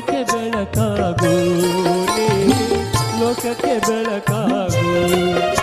ಲೋಕಕ್ಕೆ ಬೆಳಕಾಗು. ಲೋಕಕ್ಕೆ ಬೆಳಕಾಗು.